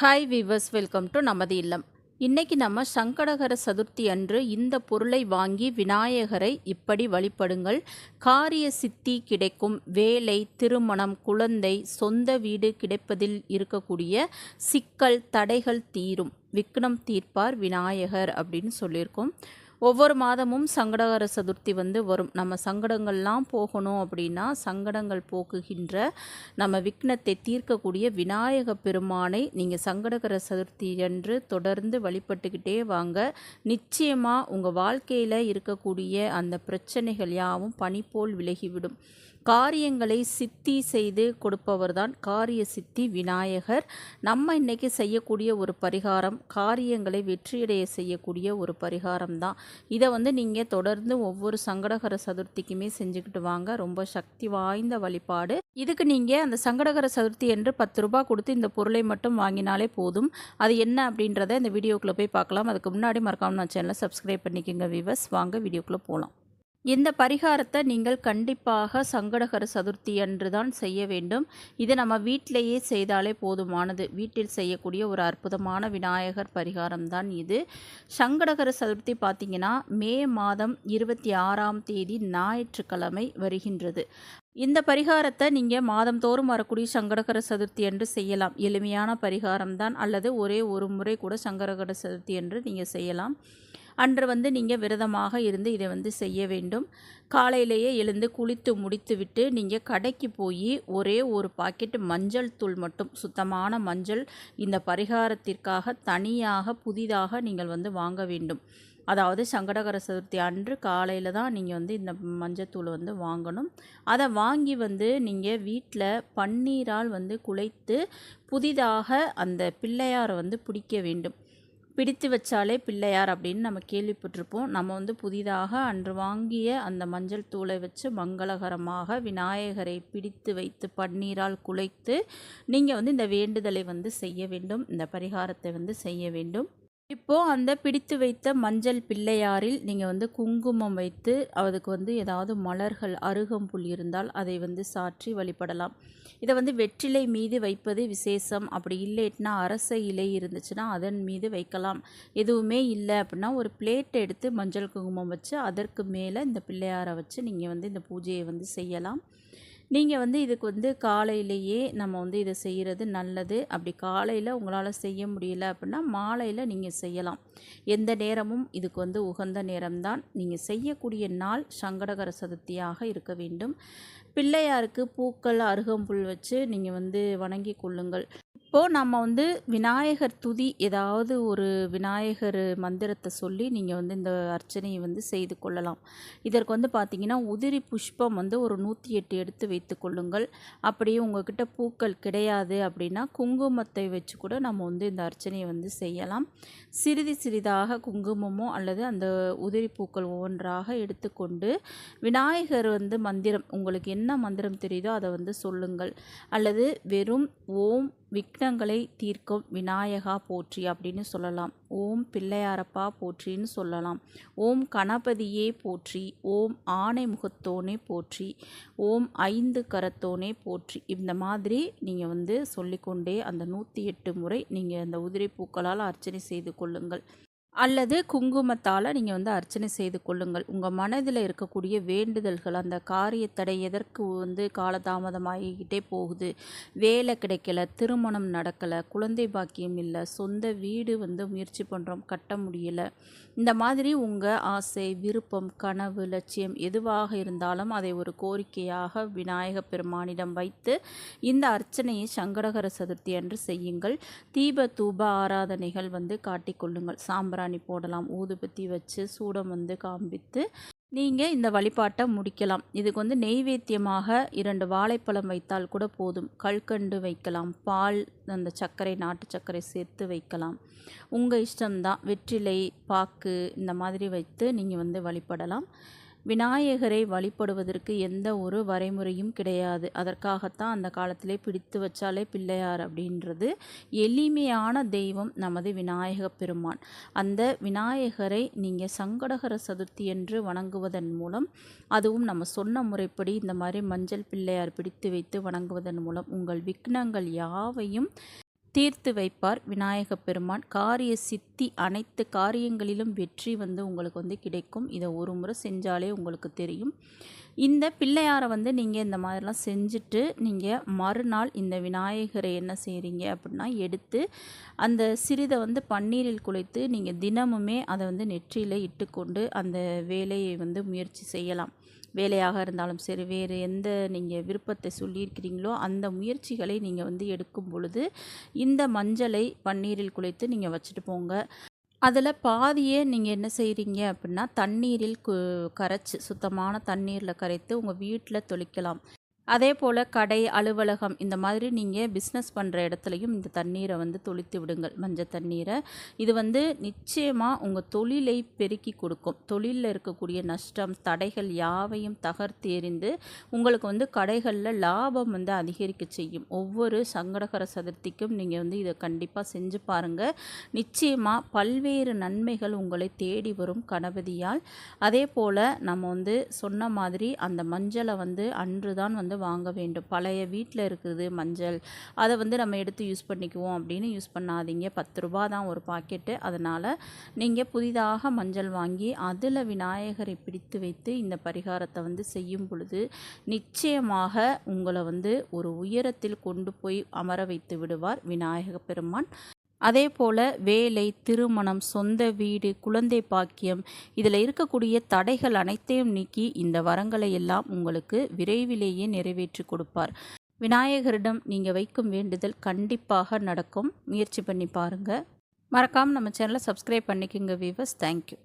Hi viewers welcome to நமது இல்லம். இன்னைக்கு நம்ம சங்கடகர சதுர்த்தி அன்று இந்த பொருளை வாங்கி விநாயகரை இப்படி வழிபடுங்கள். காரிய சித்தி கிடைக்கும். வேலை திருமணம் குழந்தை சொந்த வீடு கிடைப்பதில் இருக்கக்கூடிய சிக்கல் தடைகள் தீரும். விக்னம் தீர்ப்பார் விநாயகர் அப்படின்னு சொல்லியிருக்கோம். ஒவ்வொரு மாதமும் சங்கடகர சதுர்த்தி வந்து வரும். நம்ம சங்கடங்கள்லாம் போகணும் அப்படின்னா சங்கடங்கள் போக்குகின்ற நம்ம விக்னத்தை தீர்க்கக்கூடிய விநாயக பெருமானை நீங்கள் சங்கடகர சதுர்த்தி என்று தொடர்ந்து வழிபட்டுக்கிட்டே வாங்க. நிச்சயமாக உங்கள் வாழ்க்கையில் இருக்கக்கூடிய அந்த பிரச்சனைகள் யாவும் பனி போல் விலகிவிடும். காரியங்களை சித்தி செய்து கொடுப்பவர்தான் காரிய சித்தி விநாயகர். நம்ம இன்றைக்கி செய்யக்கூடிய ஒரு பரிகாரம் காரியங்களை வெற்றியடைய செய்யக்கூடிய ஒரு பரிகாரம் தான் இதை வந்து நீங்கள் தொடர்ந்து ஒவ்வொரு சங்கடகர சதுர்த்திக்குமே செஞ்சுக்கிட்டு வாங்க. ரொம்ப சக்தி வாய்ந்த வழிபாடு. இதுக்கு நீங்கள் அந்த சங்கடகர சதுர்த்தி என்று பத்து ரூபாய் கொடுத்து இந்த பொருளை மட்டும் வாங்கினாலே போதும். அது என்ன அப்படின்றத இந்த வீடியோக்குள்ளே போய் பார்க்கலாம். அதுக்கு முன்னாடி மறக்காம நான் சேனலை சப்ஸ்கிரைப் பண்ணிக்கோங்க விவஸ் வாங்க வீடியோக்குள்ளே போகலாம் இந்த பரிகாரத்தை நீங்கள் கண்டிப்பாக சங்கடகர சதுர்த்தி அன்று தான் செய்ய வேண்டும். இது நம்ம வீட்டிலேயே செய்தாலே போதுமானது. வீட்டில் செய்யக்கூடிய ஒரு அற்புதமான விநாயகர் பரிகாரம் தான் இது. சங்கடகர சதுர்த்தி பார்த்திங்கன்னா மே மாதம் இருபத்தி ஆறாம் தேதி ஞாயிற்றுக்கிழமை வருகின்றது. இந்த பரிகாரத்தை நீங்கள் மாதந்தோறும் வரக்கூடிய சங்கடகர சதுர்த்தி என்று செய்யலாம். எளிமையான பரிகாரம் தான் அல்லது ஒரே ஒரு முறை கூட சங்கடகர சதுர்த்தி என்று நீங்கள் செய்யலாம். அன்று வந்து நீங்கள் விரதமாக இருந்து இதை வந்து செய்ய வேண்டும். காலையிலேயே எழுந்து குளித்து முடித்துவிட்டு நீங்கள் கடைக்கு போய் ஒரே ஒரு பாக்கெட் மஞ்சள் தூள் மட்டும் சுத்தமான மஞ்சள் இந்த பரிகாரத்திற்காக தனியாக புதிதாக நீங்கள் வந்து வாங்க வேண்டும். அதாவது சங்கடகர சதுர்த்தி அன்று காலையில் தான் நீங்கள் வந்து இந்த மஞ்சத்தூள் வந்து வாங்கணும். அதை வாங்கி வந்து நீங்கள் வீட்டில் பன்னீரால் வந்து குழைத்து புதிதாக அந்த பிள்ளையாரை வந்து பிடிக்க வேண்டும். பிடித்து வச்சாலே பிள்ளையார் அப்படின்னு நம்ம கேள்விப்பட்டிருப்போம். நம்ம வந்து புதிதாக அன்று வாங்கிய அந்த மஞ்சள் தூளை வச்சு மங்களகரமாக விநாயகரை பிடித்து வைத்து பன்னீரால் குலைத்து நீங்கள் வந்து இந்த வேண்டுதலை வந்து செய்ய வேண்டும். இந்த பரிகாரத்தை வந்து செய்ய வேண்டும். இப்போது அந்த பிடித்து வைத்த மஞ்சள் பிள்ளையாரில் நீங்கள் வந்து குங்குமம் வைத்து அதுக்கு வந்து ஏதாவது மலர்கள் அருகம்புல் இருந்தால் அதை வந்து சாற்றி வழிபடலாம். இதை வந்து வெற்றிலை மீது வைப்பது விசேஷம். அப்படி இல்லைட்னா அரச இலை இருந்துச்சுன்னா அதன் மீது வைக்கலாம். எதுவுமே இல்லை அப்படின்னா ஒரு பிளேட் எடுத்து மஞ்சள் குங்குமம் வச்சு அதற்கு மேலே இந்த பிள்ளையாரை வச்சு நீங்கள் வந்து இந்த பூஜையை வந்து செய்யலாம். நீங்கள் வந்து இதுக்கு வந்து காலையிலேயே நம்ம வந்து இதை செய்கிறது நல்லது. அப்படி காலையில் உங்களால் செய்ய முடியல அப்படின்னா மாலையில் நீங்கள் செய்யலாம். எந்த நேரமும் இதுக்கு வந்து உகந்த நேரம்தான். நீங்கள் செய்யக்கூடிய நாள் சங்கடகர சதுர்த்தியாக இருக்க வேண்டும். பிள்ளையாருக்கு பூக்கள் அருகம்புல் வச்சு நீங்கள் வந்து வணங்கி கொள்ளுங்கள். இப்போது நம்ம வந்து விநாயகர் துதி ஏதாவது ஒரு விநாயகர் மந்திரத்தை சொல்லி நீங்கள் வந்து இந்த அர்ச்சனையை வந்து செய்து கொள்ளலாம். இதற்கு வந்து பார்த்திங்கன்னா உதிரி புஷ்பம் வந்து ஒரு நூற்றி எட்டு எடுத்து வைத்து கொள்ளுங்கள். அப்படியே உங்ககிட்ட பூக்கள் கிடையாது அப்படின்னா குங்குமத்தை வச்சு கூட நம்ம வந்து இந்த அர்ச்சனையை வந்து செய்யலாம். சிறிது சிறிதாக குங்குமமோ அல்லது அந்த உதிரி பூக்கள் ஒவ்வொன்றாக எடுத்துக்கொண்டு விநாயகர் வந்து மந்திரம் உங்களுக்கு என்ன மந்திரம் தெரியுதோ அதை வந்து சொல்லுங்கள். அல்லது வெறும் ஓம் விக்னங்களை தீர்க்கும் விநாயகா போற்றி அப்படின்னு சொல்லலாம். ஓம் பிள்ளையாரப்பா போற்றின்னு சொல்லலாம். ஓம் கணபதியே போற்றி ஓம் ஆணை முகத்தோனே போற்றி ஓம் ஐந்து கரத்தோனே போற்றி. இந்த மாதிரி நீங்கள் வந்து சொல்லிக்கொண்டே அந்த நூற்றி எட்டு முறை நீங்கள் அந்த உதிரி பூக்களால் அர்ச்சனை செய்து கொள்ளுங்கள். அல்லது குங்குமத்தால் நீங்கள் வந்து அர்ச்சனை செய்து கொள்ளுங்கள். உங்கள் மனதில் இருக்கக்கூடிய வேண்டுதல்கள் அந்த காரியத்தடை எதற்கு வந்து காலதாமதமாகிக்கிட்டே போகுது. வேலை கிடைக்கல திருமணம் நடக்கலை குழந்தை பாக்கியம் இல்லை சொந்த வீடு வந்து முயற்சி பண்ணுறோம் கட்ட முடியலை. இந்த மாதிரி உங்கள் ஆசை விருப்பம் கனவு லட்சியம் எதுவாக இருந்தாலும் அதை ஒரு கோரிக்கையாக விநாயக பெருமானிடம் வைத்து இந்த அர்ச்சனையை சங்கடகர சதுர்த்தி அன்று செய்யுங்கள். தீப தூப ஆராதனைகள் வந்து காட்டிக்கொள்ளுங்கள் சாம்பிராணி சாம்பிராணி போடலாம். ஊதுபத்தி வச்சு சூடம் வந்து காண்பித்து நீங்கள் இந்த வழிபாட்டை முடிக்கலாம். இதுக்கு வந்து நெய்வேத்தியமாக இரண்டு வாழைப்பழம் வைத்தால் கூட போதும். கல்கண்டு வைக்கலாம். பால் அந்த சர்க்கரை நாட்டு சர்க்கரை சேர்த்து வைக்கலாம். உங்கள் இஷ்டம்தான். வெற்றிலை பாக்கு இந்த மாதிரி வைத்து நீங்கள் வந்து வழிபடலாம். விநாயகரை வழிபடுவதற்கு எந்த ஒரு வரைமுறையும் கிடையாது. அதற்காகத்தான் அந்த காலத்திலே பிடித்து வச்சாலே பிள்ளையார் அப்படின்றது எளிமையான தெய்வம் நமது விநாயக பெருமான். அந்த விநாயகரை நீங்கள் சங்கடகர சதுர்த்தி என்று வணங்குவதன் மூலம் அதுவும் நம்ம சொன்ன முறைப்படி இந்த மாதிரி மஞ்சள் பிள்ளையார் பிடித்து வைத்து வணங்குவதன் மூலம் உங்கள் விக்னங்கள் யாவையும் தீர்த்து வைப்பார் விநாயக பெருமான். காரிய சித்தி அனைத்து காரியங்களிலும் வெற்றி வந்து உங்களுக்கு வந்து கிடைக்கும். இதை ஒரு முறை செஞ்சாலே உங்களுக்கு தெரியும். இந்த பிள்ளையாரை வந்து நீங்கள் இந்த மாதிரிலாம் செஞ்சுட்டு நீங்கள் மறுநாள் இந்த விநாயகரை என்ன செய்கிறீங்க அப்படின்னா எடுத்து அந்த சிறிதை வந்து பன்னீரில் குழைத்து நீங்கள் தினமுமே அதை வந்து நெற்றியில் இட்டுக்கொண்டு அந்த வேலையை வந்து முயற்சி செய்யலாம். வேலையாக இருந்தாலும் சரி வேறு எந்த நீங்கள் விருப்பத்தை சொல்லியிருக்கிறீங்களோ அந்த முயற்சிகளை நீங்கள் வந்து எடுக்கும் பொழுது இந்த மஞ்சளை பன்னீரில் குளித்து நீங்கள் வச்சுட்டு போங்க. அதில் பாதியே நீங்கள் என்ன செய்கிறீங்க அப்படின்னா தண்ணீரில் கு கரைச்சி சுத்தமான தண்ணீரில் கரைத்து உங்கள் வீட்டில் தொளிக்கலாம். அதே போல் கடை அலுவலகம் இந்த மாதிரி நீங்கள் பிஸ்னஸ் பண்ணுற இடத்துலையும் இந்த தண்ணீரை வந்து தொளித்து விடுங்கள். மஞ்சள் தண்ணீரை. இது வந்து நிச்சயமாக உங்கள் தொழிலை பெருக்கி கொடுக்கும். தொழிலில் இருக்கக்கூடிய நஷ்டம் தடைகள் யாவையும் தகர்த்து எறிந்து உங்களுக்கு வந்து கடைகளில் லாபம் வந்து அதிகரிக்க செய்யும். ஒவ்வொரு சங்கடகர சதுர்த்திக்கும் நீங்கள் வந்து இதை கண்டிப்பாக செஞ்சு பாருங்கள் நிச்சயமாக பல்வேறு நன்மைகள் உங்களை தேடி வரும் கணபதியால். அதே போல் நம்ம வந்து சொன்ன மாதிரி அந்த மஞ்சளை வந்து அன்று தான் வந்து வந்து வாங்க வேண்டும். பழைய வீட்டில் இருக்குது மஞ்சள். அதை வந்து நம்ம எடுத்து யூஸ் பண்ணிக்குவோம் அப்படின்னு யூஸ் பண்ணாதீங்க. பத்து ரூபா தான் ஒரு பாக்கெட்டு. அதனால் நீங்கள் புதிதாக மஞ்சள் வாங்கி அதில் விநாயகரை பிடித்து வைத்து இந்த பரிகாரத்தை வந்து செய்யும் பொழுது நிச்சயமாக உங்களை வந்து ஒரு உயரத்தில் கொண்டு போய் அமர வைத்து விடுவார் விநாயக பெருமான். அதே போல் வேலை திருமணம் சொந்த வீடு குழந்தை பாக்கியம் இதில் இருக்கக்கூடிய தடைகள் அனைத்தையும் நீக்கி இந்த வரங்களை எல்லாம் உங்களுக்கு விரைவிலேயே நிறைவேற்றி கொடுப்பார். விநாயகரிடம் நீங்கள் வைக்கும் வேண்டுதல் கண்டிப்பாக நடக்கும். முயற்சி பண்ணி பாருங்கள் மறக்காமல் நம்ம சேனலை சப்ஸ்கிரைப் பண்ணிக்கோங்க வீவர்ஸ் தேங்க்யூ